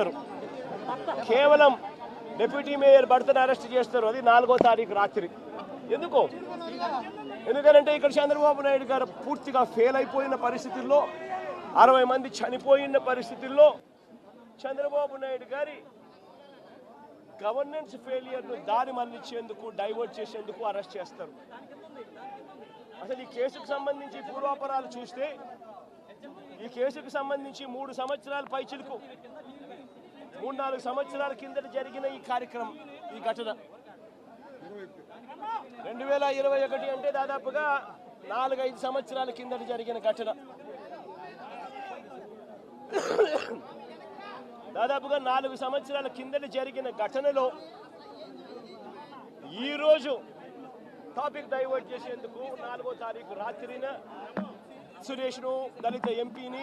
చేస్తారు. కేవలం deputy mayor భర్తను అరెస్ట్ చేస్తారు. అది నాలుగో తారీఖు రాత్రి. ఎందుకో? ఎందుకంటే ఇక్కడ చంద్రబాబు నాయుడు గారు పూర్తిగా ఫెయిల్ అయిపోయిన పరిస్థితుల్లో అరవై మంది చనిపోయిన పరిస్థితుల్లో చంద్రబాబు నాయుడు గారి గవర్నెన్స్ ఫెయిలియర్ను దారి మళ్ళించేందుకు డైవర్ట్ చేసేందుకు అరెస్ట్ చేస్తారు. అసలు ఈ కేసుకు సంబంధించి పూర్వాపరాలు చూస్తే ఈ కేసుకు సంబంధించి మూడు సంవత్సరాల పైచిలకు మూడు నాలుగు సంవత్సరాల కిందట జరిగిన ఈ కార్యక్రమం ఈ ఘటన. రెండు వేల ఇరవై ఒకటి అంటే దాదాపుగా నాలుగైదు సంవత్సరాల కిందట జరిగిన ఘటన. దాదాపుగా నాలుగు సంవత్సరాల కిందట జరిగిన ఘటనలో ఈరోజు టాపిక్ డైవర్ట్ చేసేందుకు నాలుగో తారీఖు రాత్రిన సురేష్ను దళిత ఎంపీని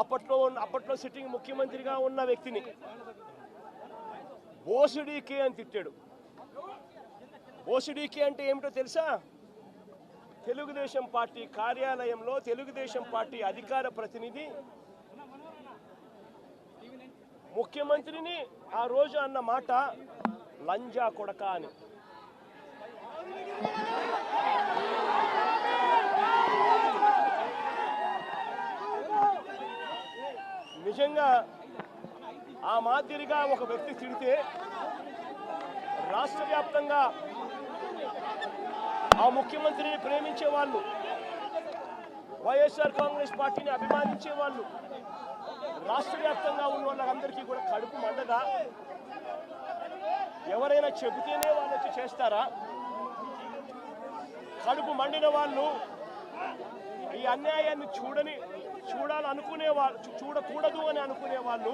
అప్పట్లో ఉన్న అప్పట్లో సిట్టింగ్ ముఖ్యమంత్రిగా ఉన్న వ్యక్తిని. ఓసిడీకే అని తిట్టాడు. ఓసిడీకే అంటే ఏమిటో తెలుసా? తెలుగుదేశం పార్టీ కార్యాలయంలో తెలుగుదేశం పార్టీ అధికార ప్రతినిధి ముఖ్యమంత్రిని ఆ రోజు అన్న మాట లంజా కొడక అని నిజంగా ఆ మాదిరిగా ఒక వ్యక్తి తిడితే రాష్ట్ర వ్యాప్తంగా ఆ ముఖ్యమంత్రిని ప్రేమించే వాళ్ళు వైఎస్ఆర్ కాంగ్రెస్ పార్టీని అభిమానించే వాళ్ళు రాష్ట్ర వ్యాప్తంగా ఉన్న వాళ్ళందరికీ కూడా కడుపు మండదా? ఎవరైనా చెబితేనే వాళ్ళు వచ్చి చేస్తారా? కడుపు మండిన వాళ్ళు ఈ అన్యాయాన్ని చూడని చూడాలనుకునే వాళ్ళు చూ- చూడకూడదు అని అనుకునే వాళ్ళు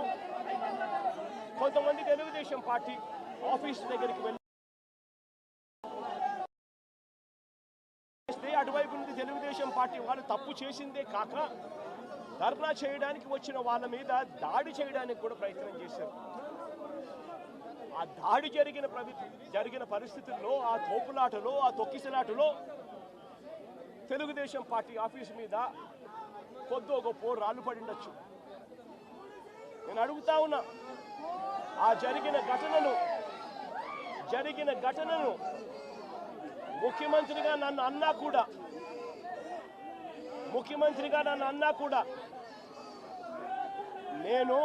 కొంతమంది తెలుగుదేశం పార్టీ ఆఫీస్ దగ్గరికి వెళ్ళి అటువైపు నుండి తెలుగుదేశం పార్టీ వాళ్ళు తప్పు చేసిందే కాక ధర్నా చేయడానికి వచ్చిన వాళ్ళ మీద దాడి చేయడానికి కూడా ప్రయత్నం చేశారు. ఆ దాడి జరిగిన జరిగిన పరిస్థితుల్లో ఆ తోపులాటలో ఆ తొక్కిసలాటలో తెలుగుదేశం పార్టీ ఆఫీస్ మీద కొద్దో గొప్ప రాళ్ళు పడిండొచ్చు నేను అడుగుతా ఉన్నా. ఆ జరిగిన ఘటనను జరిగిన ఘటనను ముఖ్యమంత్రిగా నన్ను అన్నా కూడా ముఖ్యమంత్రిగా నన్ను అన్నా కూడా నేను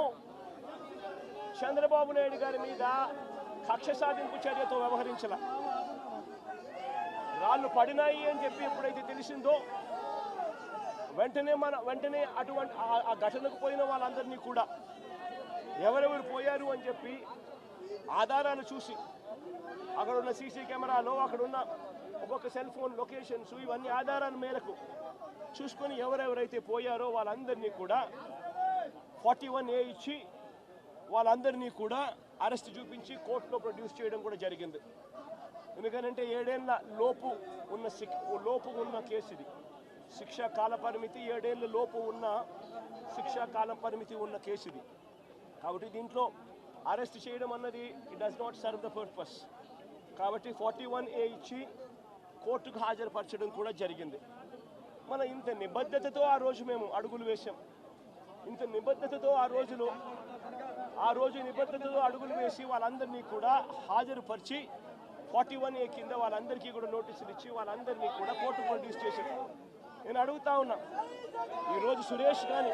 చంద్రబాబు నాయుడు గారి మీద కక్ష సాధింపు చర్యతో వ్యవహరించాల. రాళ్ళు పడినాయి అని చెప్పి ఎప్పుడైతే తెలిసిందో వెంటనే మన వెంటనే అటువంటి ఆ- ఆ ఘటనకు పోయిన వాళ్ళందరినీ కూడా ఎవరెవరు పోయారు అని చెప్పి ఆధారాలు చూసి అక్కడ ఉన్న సీసీ కెమెరాలో అక్కడ ఉన్న ఒక్కొక్క సెల్ ఫోన్ లొకేషన్స్ ఇవన్నీ ఆధారాల మేరకు చూసుకొని ఎవరెవరైతే పోయారో వాళ్ళందరినీ కూడా ఫార్టీ వన్ ఏ ఇచ్చి వాళ్ళందరినీ కూడా అరెస్ట్ చూపించి కోర్టులో ప్రొడ్యూస్ చేయడం కూడా జరిగింది. ఎందుకనంటే ఏడేళ్ళ లోపు ఉన్న లోపు ఉన్న కేసు ఇది. శిక్షా కాల పరిమితి ఏడేళ్ళ లోపు ఉన్న శిక్షా కాల పరిమితి ఉన్న కేసు ఇది. కాబట్టి దీంట్లో అరెస్ట్ చేయడం అన్నది it does not serve the purpose కాబట్టి ఫార్టీ వన్ ఏ ఇచ్చి కోర్టుకు హాజరుపరచడం కూడా జరిగింది. మన ఇంత నిబద్ధతతో ఆ రోజు మేము అడుగులు వేశాం. ఇంత నిబద్ధతతో ఆ రోజులో ఆ రోజు నిబద్ధతతో అడుగులు వేసి వాళ్ళందరినీ కూడా హాజరుపరిచి ఫార్టీ వన్ ఏ కింద వాళ్ళందరికీ కూడా నోటీసులు ఇచ్చి వాళ్ళందరినీ కూడా కోర్టు ప్రొడ్యూస్ చేశారు నేను అడుగుతా ఉన్నా ఈరోజు సురేష్ కానీ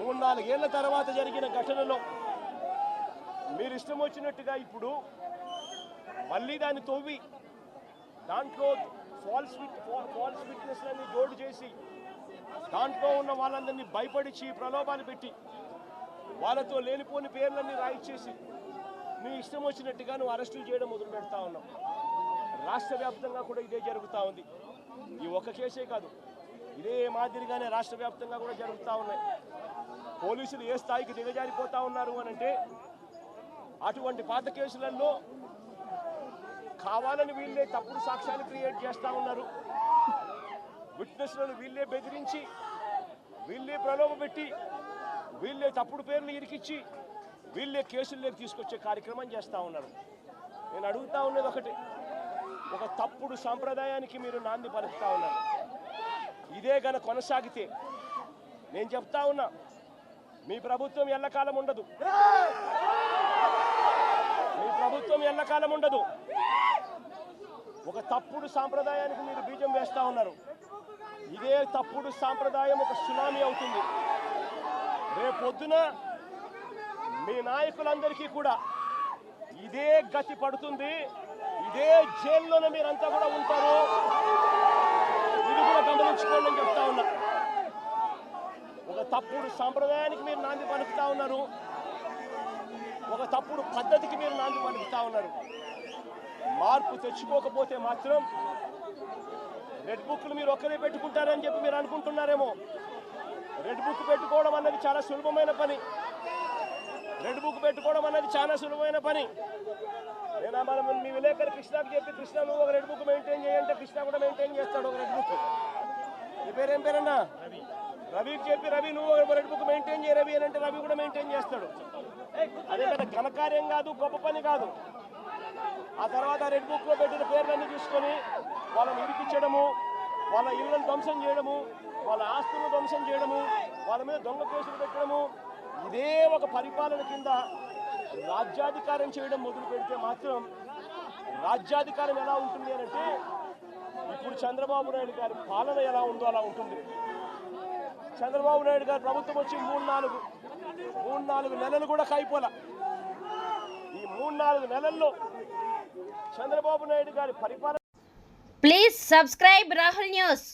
మూడు నాలుగేళ్ళ తర్వాత జరిగిన ఘటనలో మీరు ఇష్టం వచ్చినట్టుగా ఇప్పుడు మళ్ళీ దాన్ని తవ్వి దాంట్లో ఫాల్స్ విట్ ఫాల్స్ విట్నెస్లన్నీ జోడు చేసి దాంట్లో ఉన్న వాళ్ళందరినీ భయపడిచి ప్రలోభాలు పెట్టి వాళ్ళతో లేనిపోని పేర్లన్నీ రాయిచ్చేసి నీ ఇష్టం వచ్చినట్టుగా నువ్వు అరెస్టులు చేయడం మొదలు పెడతా ఉన్నావు. రాష్ట్ర వ్యాప్తంగా కూడా ఇదే జరుగుతూ ఉంది. ఈ ఒక్క కేసే కాదు ఇదే మాదిరిగానే రాష్ట్ర వ్యాప్తంగా కూడా జరుగుతూ ఉన్నాయి. పోలీసులు ఏ స్థాయికి దిగజారిపోతా ఉన్నారు అని అంటే అటువంటి పాత కేసులలో కావాలని వీళ్ళే తప్పుడు సాక్ష్యాలు క్రియేట్ చేస్తూ ఉన్నారు. విట్నెస్లను వీళ్ళే బెదిరించి వీళ్ళే ప్రలోభ పెట్టి వీళ్ళే తప్పుడు పేర్లు ఇరికిచ్చి వీళ్ళే కేసుల్లోకి తీసుకొచ్చే కార్యక్రమం చేస్తూ ఉన్నారు. నేను అడుగుతా ఉన్నది ఒకటి ఒక తప్పుడు సాంప్రదాయానికి మీరు నాంది పలుకుతా ఉన్నారు. ఇదే గన కొనసాగితే నేను చెప్తా ఉన్నా మీ ప్రభుత్వం ఎల్లకాలం ఉండదు. మీ ప్రభుత్వం ఎల్లకాలం ఉండదు. ఒక తప్పుడు సాంప్రదాయానికి మీరు బీజం వేస్తూ ఉన్నారు. ఇదే తప్పుడు సాంప్రదాయం ఒక సునామీ అవుతుంది. రేపొద్దున మీ నాయకులందరికీ కూడా ఇదే గతి పడుతుంది. ఇదే జైల్లోనే మీరంతా కూడా ఉంటారు. ఇది కూడా గమనించుకోండి అని చెప్తా ఉన్నా. తప్పుడు సాంప్రదాయానికి మీరు నాంది పలుకుతా ఉన్నారు. ఒక తప్పుడు పద్ధతికి మీరు నాంది పలుకుతా ఉన్నారు. మార్పు తెచ్చుకోకపోతే మాత్రం రెడ్ బుక్లు మీరు ఒక్కరే పెట్టుకుంటారని చెప్పి మీరు అనుకుంటున్నారేమో. రెడ్ బుక్ పెట్టుకోవడం అన్నది చాలా సులభమైన పని. రెడ్ బుక్ పెట్టుకోవడం అన్నది చాలా సులభమైన పని. నేను మనం మీ విలేకరి కృష్ణకు చెప్పి కృష్ణ నువ్వు ఒక రెడ్ బుక్ మెయింటైన్ చేయంటే కృష్ణ కూడా మెయింటైన్ చేస్తాడు ఒక రెడ్ బుక్. నీ పేరేం పేరన్నా? రవికి చెప్పి రవి నువ్వు రెడ్ బుక్ మెయింటైన్ చేయ రవి అని అంటే రవి కూడా మెయింటైన్ చేస్తాడు. అదే పెద్ద ఘనకార్యం కాదు గొప్ప పని కాదు. ఆ తర్వాత రెడ్ బుక్లో పెట్టిన పేర్లన్నీ తీసుకొని వాళ్ళని ఇరికించడము వాళ్ళ ఇళ్ళను ధ్వంసం చేయడము వాళ్ళ ఆస్తులను ధ్వంసం చేయడము వాళ్ళ మీద దొంగ కేసులు పెట్టడము ఇదే ఒక పరిపాలన కింద రాజ్యాధికారం చేయడం మొదలు పెడితే మాత్రం రాజ్యాధికారం ఎలా ఉంటుంది అని అంటే ఇప్పుడు చంద్రబాబు నాయుడు గారి పాలన ఎలా ఉందో అలా ఉంటుంది. చంద్రబాబు నాయుడు గారు ప్రభుత్వం వచ్చి మూడు నాలుగు మూడు నాలుగు నెలలు కూడా కాయిపోల. ఈ మూడు నాలుగు నెలల్లో చంద్రబాబు నాయుడు గారి పరిపాలన ప్లీజ్ సబ్స్క్రైబ్ రాహుల్ న్యూస్